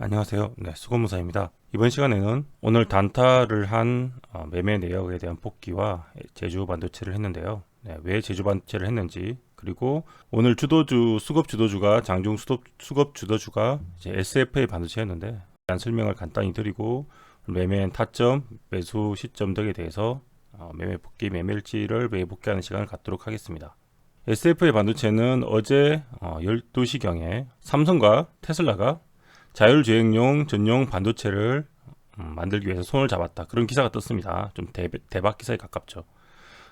안녕하세요. 네, 수고무사입니다. 이번 시간에는 오늘 단타를 한 어, 매매 내역에 대한 복귀와 제주 반도체를 했는데요. 네, 왜 제주 반도체를 했는지 그리고 오늘 주도주 수급 주도주가 장중 수급 수급 주도주가 SFA 반도체였는데 대한 설명을 간단히 드리고 매매한 타점, 매수 시점 등에 대해서 어, 매매 복귀 매매일지를 매매 복귀하는 시간을 갖도록 하겠습니다. SFA 반도체는 어제 어, 12시경에 삼성과 테슬라가 자율주행용 전용 반도체를 음, 만들기 위해서 손을 잡았다. 그런 기사가 떴습니다. 좀 대, 대박 기사에 가깝죠.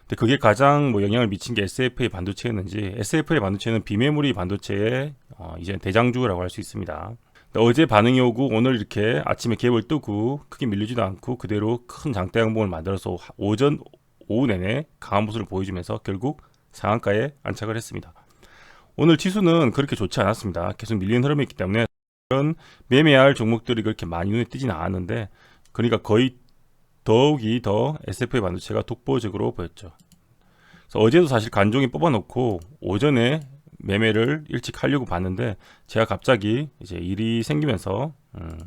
근데 그게 가장 뭐 영향을 미친 게 SFA 반도체였는지 SFA 반도체는 비메모리 반도체의 어, 이제 대장주라고 할 수 있습니다. 어제 반응이 오고 오늘 이렇게 아침에 갭을 뜨고 크게 밀리지도 않고 그대로 큰 장대 양봉을 만들어서 오전 오후 내내 강한 모습을 보여주면서 결국 상한가에 안착을 했습니다. 오늘 지수는 그렇게 좋지 않았습니다. 계속 밀리는 흐름이 있기 때문에 그런 매매할 종목들이 그렇게 많이 눈에 띄지는 않았는데 그러니까 거의 더욱이 더 S&P 반도체가 독보적으로 보였죠. 그래서 어제도 사실 간종이 뽑아놓고 오전에 매매를 일찍 하려고 봤는데 제가 갑자기 이제 일이 생기면서 음,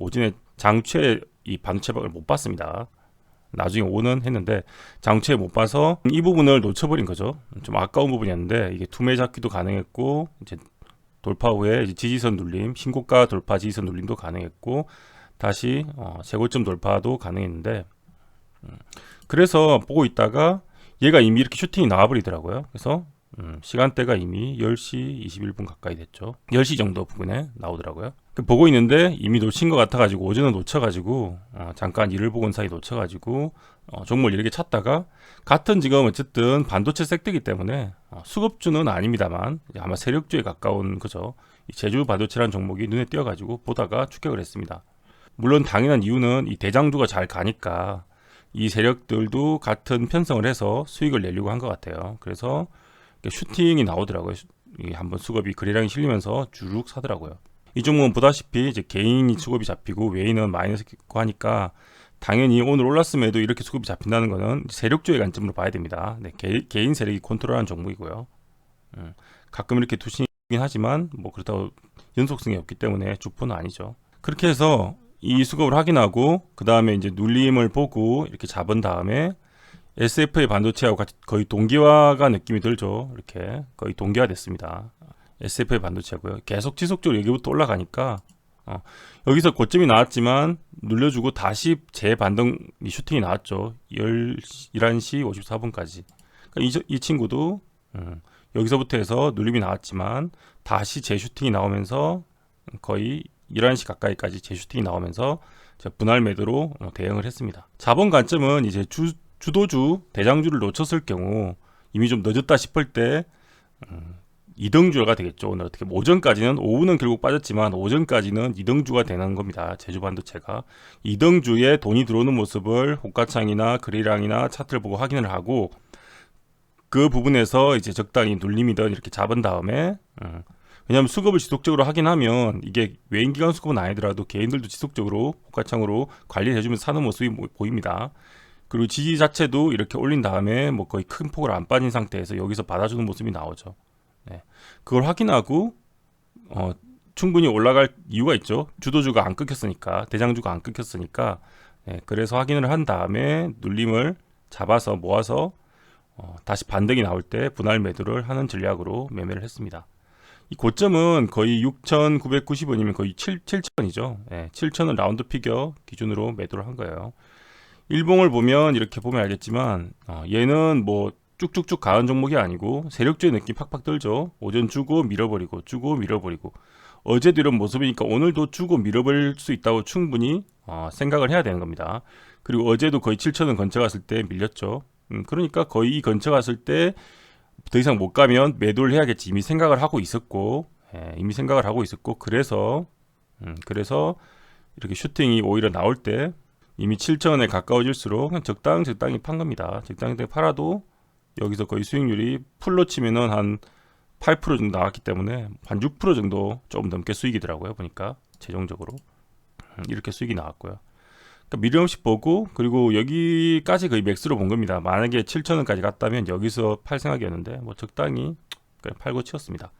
오전에 장추에 이 반도체박을 못 봤습니다. 나중에 오는 했는데 장추에 못 봐서 이 부분을 놓쳐버린 거죠. 좀 아까운 부분이었는데 이게 투매 잡기도 가능했고 이제 돌파 후에 지지선 눌림, 신고가 돌파 지지선 눌림도 가능했고 다시 어, 최고점 돌파도 가능했는데 음, 그래서 보고 있다가 얘가 이미 이렇게 슈팅이 나와버리더라고요. 그래서 음, 시간대가 이미 10시 21분 가까이 됐죠. 10시 정도 부근에 나오더라고요. 그 보고 있는데 이미 놓친 것 같아가지고 오전에 놓쳐가지고 어, 잠깐 일을 온 사이 놓쳐가지고 어, 종목을 이렇게 찾다가 같은 지금 어쨌든 반도체 섹터이기 때문에 어, 수급주는 아닙니다만 아마 세력주에 가까운 그죠. 이 제주 반도체라는 종목이 눈에 띄어가지고 보다가 추격을 했습니다. 물론 당연한 이유는 이 대장주가 잘 가니까 이 세력들도 같은 편성을 해서 수익을 내려고 한 것 같아요. 그래서 슈팅이 나오더라고요. 한번 수급이 거래량이 실리면서 주룩 사더라고요. 이 종목은 보다시피 이제 개인이 수급이 잡히고 외인은 마이너스고 하니까 당연히 오늘 올랐음에도 이렇게 수급이 잡힌다는 거는 세력주의 관점으로 봐야 됩니다. 네, 개, 개인 세력이 컨트롤하는 종목이고요. 음, 가끔 이렇게 투신이긴 하지만 뭐 그렇다고 연속성이 없기 때문에 주포는 아니죠. 그렇게 해서 이 수급을 확인하고 그 다음에 이제 눌림을 보고 이렇게 잡은 다음에 SFA 반도체하고 같이 거의 동기화가 느낌이 들죠. 이렇게 거의 동기화 됐습니다. SFA 반도체고요. 계속 지속적으로 여기부터 올라가니까 어, 여기서 고점이 나왔지만 눌려주고 다시 재반등 이 슈팅이 나왔죠. 10, 11시 54분까지. 그러니까 이, 저- 이 친구도 음, 여기서부터 해서 눌림이 나왔지만 다시 재슈팅이 나오면서 거의 11시 가까이까지 재슈팅이 나오면서 분할 매도로 어, 대응을 했습니다. 자본 관점은 이제 주, 주도주 대장주를 놓쳤을 경우 이미 좀 늦었다 싶을 때 음, 이등주가 되겠죠. 오늘 어떻게 오전까지는 오후는 결국 빠졌지만 오전까지는 이등주가 되는 겁니다. 제주 반도체가 이등주에 돈이 들어오는 모습을 호가창이나 그리랑이나 차트를 보고 확인을 하고 그 부분에서 이제 적당히 눌림이든 이렇게 잡은 다음에 음, 왜냐하면 수급을 지속적으로 확인하면 이게 외인 기관 수급은 아니더라도 개인들도 지속적으로 호가창으로 관리를 해주면서 사는 모습이 모- 보입니다. 그리고 지지 자체도 이렇게 올린 다음에 뭐 거의 큰 폭을 안 빠진 상태에서 여기서 받아주는 모습이 나오죠. 네. 그걸 확인하고 어, 충분히 올라갈 이유가 있죠. 주도주가 안 끊겼으니까 대장주가 안 끊겼으니까 네, 그래서 확인을 한 다음에 눌림을 잡아서 모아서 어, 다시 반등이 나올 때 분할 매도를 하는 전략으로 매매를 했습니다. 이 고점은 거의 6,990원이면 거의 7, 7,000원이죠. 예, 7,000원 라운드 피겨 기준으로 매도를 한 거예요. 일봉을 보면 이렇게 보면 알겠지만 어, 얘는 뭐 쭉쭉쭉 가는 종목이 아니고 세력주의 느낌 팍팍 들죠. 오전 주고 밀어버리고 주고 밀어버리고 어제도 이런 모습이니까 오늘도 주고 밀어버릴 수 있다고 충분히 어, 생각을 해야 되는 겁니다. 그리고 어제도 거의 7천원 근처 갔을 때 밀렸죠. 음, 그러니까 거의 이 근처 갔을 때 더 이상 못 가면 매도를 해야겠지 이미 생각을 하고 있었고 예, 이미 생각을 하고 있었고 그래서 음, 그래서 이렇게 슈팅이 오히려 나올 때 이미 7천원에 가까워질수록 그냥 적당 적당히 판 겁니다. 적당히 팔아도 여기서 거의 수익률이 풀로 치면은 한 8% 정도 나왔기 때문에 한 6% 정도 조금 넘게 수익이더라고요. 보니까 최종적으로 음, 이렇게 수익이 나왔고요. 그러니까 미련 없이 보고 그리고 여기까지 거의 맥스로 본 겁니다. 만약에 7천원까지 갔다면 여기서 팔 생각이었는데 뭐 적당히 그냥 팔고 치웠습니다.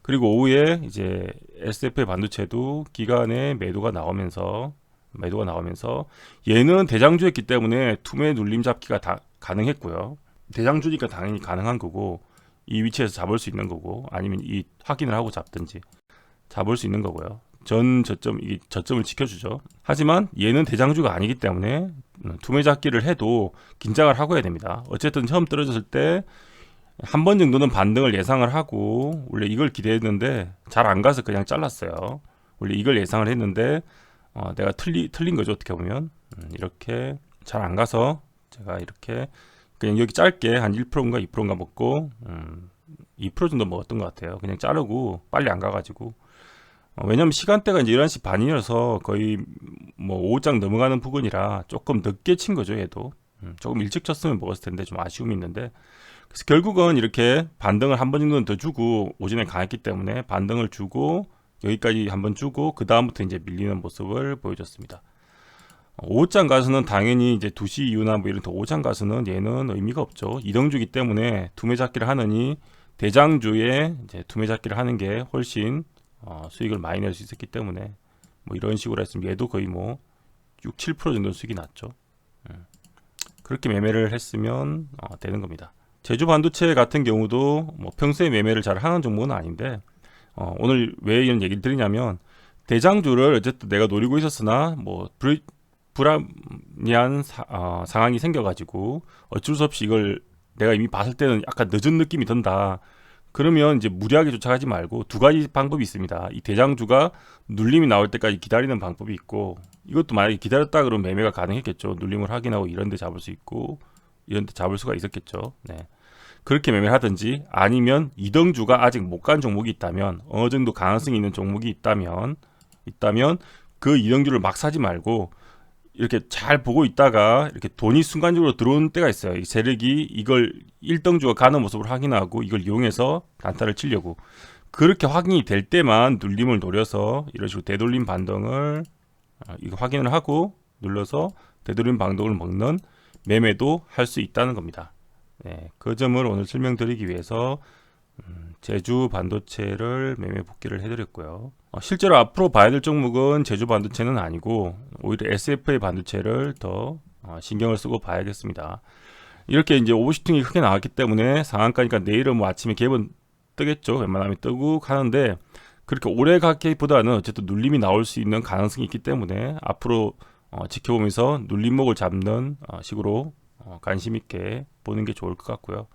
그리고 오후에 이제 SFA 반도체도 기간에 매도가 나오면서 매도가 나오면서 얘는 대장주였기 때문에 투매 눌림 잡기가 다 가능했고요. 대장주니까 당연히 가능한 거고 이 위치에서 잡을 수 있는 거고 아니면 이 확인을 하고 잡든지 잡을 수 있는 거고요. 전 저점 이 저점을 지켜주죠. 하지만 얘는 대장주가 아니기 때문에 음, 투매 잡기를 해도 긴장을 하고 해야 됩니다. 어쨌든 처음 떨어졌을 때 한 번 정도는 반등을 예상을 하고 원래 이걸 기대했는데 잘 안 가서 그냥 잘랐어요. 원래 이걸 예상을 했는데 어, 내가 틀리 틀린 거죠 어떻게 보면. 음, 이렇게 잘 안 가서 제가 이렇게 그냥 여기 짧게 한 1%인가 2%인가 먹고 음, 2% 정도 먹었던 것 같아요. 그냥 자르고 빨리 안 가가지고. 어, 왜냐면 시간대가 이제 11시 반이라서 거의 뭐 5장 넘어가는 부분이라 조금 늦게 친 거죠 얘도. 음, 조금 일찍 쳤으면 먹었을 텐데 좀 아쉬움이 있는데. 그래서 결국은 이렇게 반등을 한 번 정도는 더 주고 오전에 강했기 때문에 반등을 주고 여기까지 한번 주고 그 다음부터 이제 밀리는 모습을 보여줬습니다. 5장 가수는 당연히 이제 2시 이후나 뭐 이런 더 5장 가수는 얘는 의미가 없죠. 이등주기 때문에 투매 잡기를 하느니 대장주에 이제 투매 잡기를 하는 게 훨씬 어, 수익을 많이 낼 수 있었기 때문에 뭐 이런 식으로 했으면 얘도 거의 뭐 6, 7% 정도 수익이 났죠. 음. 그렇게 매매를 했으면 어, 되는 겁니다. 제주 반도체 같은 경우도 뭐 평소에 매매를 잘 하는 종목은 아닌데 어, 오늘 왜 이런 얘기를 드리냐면 대장주를 어쨌든 내가 노리고 있었으나 뭐 불, 불합리한 사, 어, 상황이 생겨가지고 어쩔 수 없이 이걸 내가 이미 봤을 때는 약간 늦은 느낌이 든다. 그러면 이제 무리하게 쫓아가지 말고 두 가지 방법이 있습니다. 이 대장주가 눌림이 나올 때까지 기다리는 방법이 있고 이것도 만약에 기다렸다 그러면 매매가 가능했겠죠. 눌림을 확인하고 이런 데 잡을 수 있고 이런 데 잡을 수가 있었겠죠. 네. 그렇게 매매를 하든지 아니면 이등주가 아직 못 간 종목이 있다면 어느 정도 가능성이 있는 종목이 있다면 있다면 그 이등주를 막 사지 말고 이렇게 잘 보고 있다가 이렇게 돈이 순간적으로 들어오는 때가 있어요. 이 세력이 이걸 1등주가 가는 모습을 확인하고 이걸 이용해서 단타를 치려고 그렇게 확인이 될 때만 눌림을 노려서 이런 식으로 되돌림 반등을 어, 이거 확인을 하고 눌러서 되돌림 반등을 먹는 매매도 할 수 있다는 겁니다. 네, 그 점을 오늘 설명드리기 위해서 음, 제주 반도체를 매매 복귀를 해드렸고요. 어, 실제로 앞으로 봐야 될 종목은 제주 반도체는 아니고 오히려 SFA 반도체를 더 어, 신경을 쓰고 봐야겠습니다. 이렇게 이제 오버슈팅이 크게 나왔기 때문에 상한가니까 내일은 뭐 아침에 갭은 뜨겠죠. 웬만하면 뜨고 가는데 그렇게 오래 가기보다는 어쨌든 눌림이 나올 수 있는 가능성이 있기 때문에 앞으로 어, 지켜보면서 눌림목을 잡는 어, 식으로 어, 관심 있게 보는 게 좋을 것 같고요.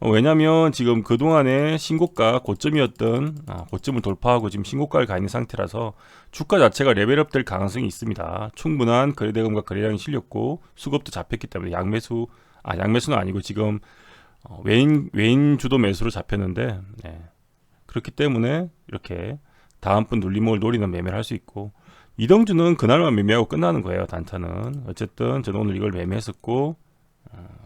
어, 왜냐하면 지금 그 동안에 신고가 고점이었던 어, 고점을 돌파하고 지금 신고가를 가 있는 상태라서 주가 자체가 레벨업 될 가능성이 있습니다. 충분한 거래대금과 거래량이 실렸고 수급도 잡혔기 때문에 양매수 아 양매수는 아니고 지금 어, 외인 외인 주도 매수로 잡혔는데 네. 그렇기 때문에 이렇게 다음번 눌림목을 노리는 매매를 할 수 있고 이등주는 그날만 매매하고 끝나는 거예요 단타는 어쨌든 저는 오늘 이걸 매매했었고 어,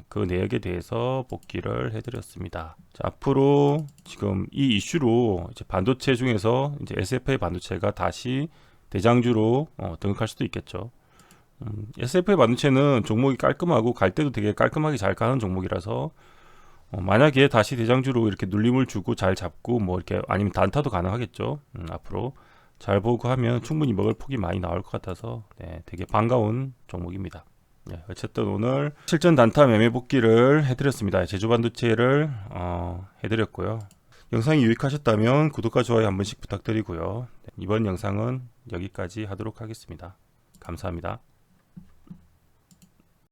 그 내역에 대해서 복귀를 해드렸습니다. 자, 앞으로 지금 이 이슈로 이제 반도체 중에서 이제 SFA 반도체가 다시 대장주로 어, 등극할 수도 있겠죠. 음, SFA 반도체는 종목이 깔끔하고 갈 때도 되게 깔끔하게 잘 가는 종목이라서 어, 만약에 다시 대장주로 이렇게 눌림을 주고 잘 잡고 뭐 이렇게 아니면 단타도 가능하겠죠. 음, 앞으로 잘 보고 하면 충분히 먹을 폭이 많이 나올 것 같아서 네, 되게 반가운 종목입니다. 네, 어쨌든 오늘 실전 단타 매매 복귀를 해드렸습니다. 제주 반도체를 어, 해드렸고요. 영상이 유익하셨다면 구독과 좋아요 한 번씩 부탁드리고요. 네, 이번 영상은 여기까지 하도록 하겠습니다. 감사합니다.